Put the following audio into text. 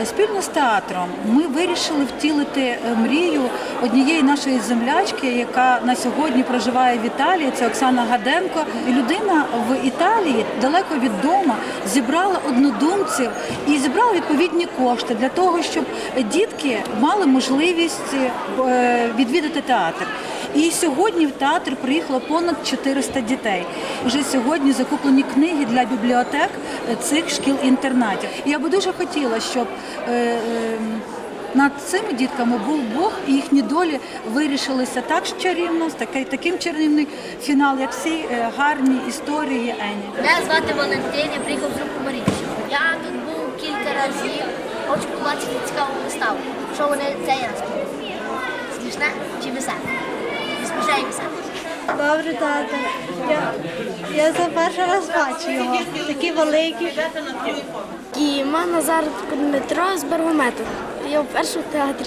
Е, Спільно з театром ми вирішили втілити е, мрію однієї нашої землячки, яка на сьогодні проживає в Італії. Це Оксана Гаденко. Людина в Італії далеко від дому зібрала однодумців і зібрала відповідні кошти для того, щоб дітки мали можливість е, відвідати театр. І сьогодні в театр приїхало понад 400 дітей. Вже сьогодні закуплені книги для бібліотек цих шкіл-інтернатів. І я би дуже хотіла, щоб е, е, над цими дітками був Бог і їхні долі вирішилися так чарівно, з таким чарівний фінал, як всі е, гарні історії Ені. Мене звати Валентин, я приїхав з Руку Маріччя. Я тут був кілька разів, хочу побачити цікаву виставу. Що вони цей раз? Смішне чи веселе? Добре, тато. Я, я за перший раз бачу його. Такі великі. Діма Назар Дмитро з Баромету. Я вперше в театрі.